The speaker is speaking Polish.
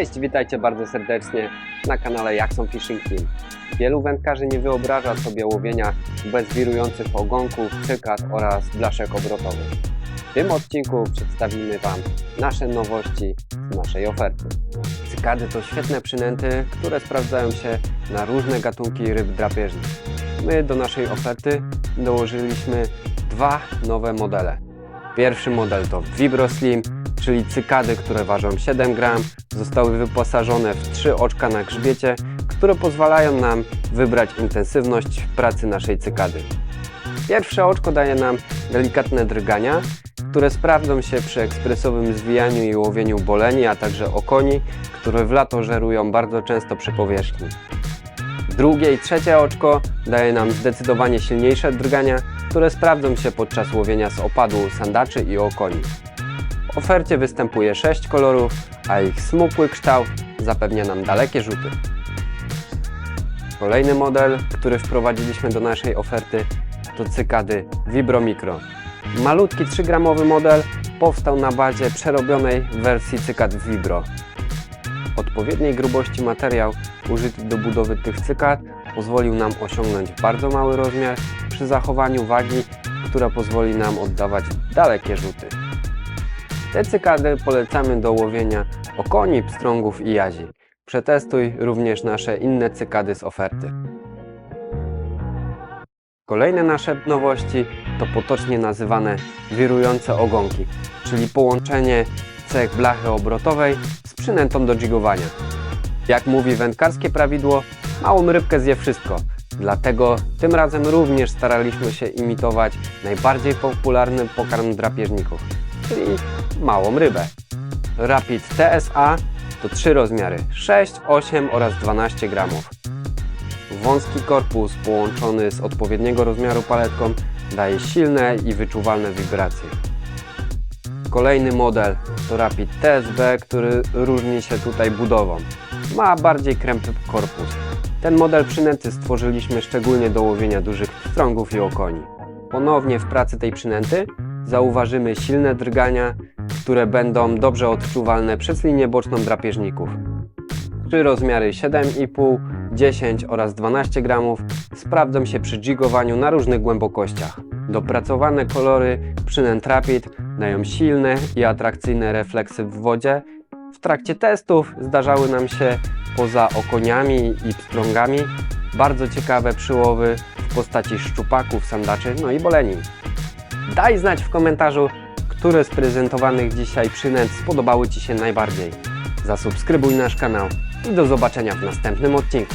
Cześć, witajcie bardzo serdecznie na kanale Jackson Fishing Team. Wielu wędkarzy nie wyobraża sobie łowienia bez wirujących ogonków, cykad oraz blaszek obrotowych. W tym odcinku przedstawimy Wam nasze nowości z naszej oferty. Cykady to świetne przynęty, które sprawdzają się na różne gatunki ryb drapieżnych. My do naszej oferty dołożyliśmy dwa nowe modele. Pierwszy model to Vibro Slim, czyli cykady, które ważą 7 gram, zostały wyposażone w trzy oczka na grzbiecie, które pozwalają nam wybrać intensywność pracy naszej cykady. Pierwsze oczko daje nam delikatne drgania, które sprawdzą się przy ekspresowym zwijaniu i łowieniu boleni, a także okoni, które w lato żerują bardzo często przy powierzchni. Drugie i trzecie oczko daje nam zdecydowanie silniejsze drgania, które sprawdzą się podczas łowienia z opadu sandaczy i okoni. W ofercie występuje 6 kolorów, a ich smukły kształt zapewnia nam dalekie rzuty. Kolejny model, który wprowadziliśmy do naszej oferty to cykady Vibro Micro. Malutki 3-gramowy model powstał na bazie przerobionej wersji cykad Vibro. Odpowiedniej grubości materiał użyty do budowy tych cykad pozwolił nam osiągnąć bardzo mały rozmiar przy zachowaniu wagi, która pozwoli nam oddawać dalekie rzuty. Te cykady polecamy do łowienia okoni, pstrągów i jazi. Przetestuj również nasze inne cykady z oferty. Kolejne nasze nowości to potocznie nazywane wirujące ogonki, czyli połączenie cech blachy obrotowej z przynętą do jigowania. Jak mówi wędkarskie prawidło, małą rybkę zje wszystko. Dlatego tym razem również staraliśmy się imitować najbardziej popularny pokarm drapieżników, czyli małą rybę. Rapid TSA to trzy rozmiary 6, 8 oraz 12 gramów. Wąski korpus połączony z odpowiedniego rozmiaru paletką daje silne i wyczuwalne wibracje. Kolejny model to Rapid TSB, który różni się tutaj budową. Ma bardziej krępy korpus. Ten model przynęty stworzyliśmy szczególnie do łowienia dużych pstrągów i okoni. Ponownie w pracy tej przynęty zauważymy silne drgania, które będą dobrze odczuwalne przez linię boczną drapieżników. Trzy rozmiary 7,5, 10 oraz 12 gramów sprawdzą się przy jigowaniu na różnych głębokościach. Dopracowane kolory przynęt Rapid dają silne i atrakcyjne refleksy w wodzie. W trakcie testów zdarzały nam się poza okoniami i pstrągami bardzo ciekawe przyłowy w postaci szczupaków, sandaczy, no i boleni. Daj znać w komentarzu, które z prezentowanych dzisiaj przynęt spodobały Ci się najbardziej. Zasubskrybuj nasz kanał i do zobaczenia w następnym odcinku.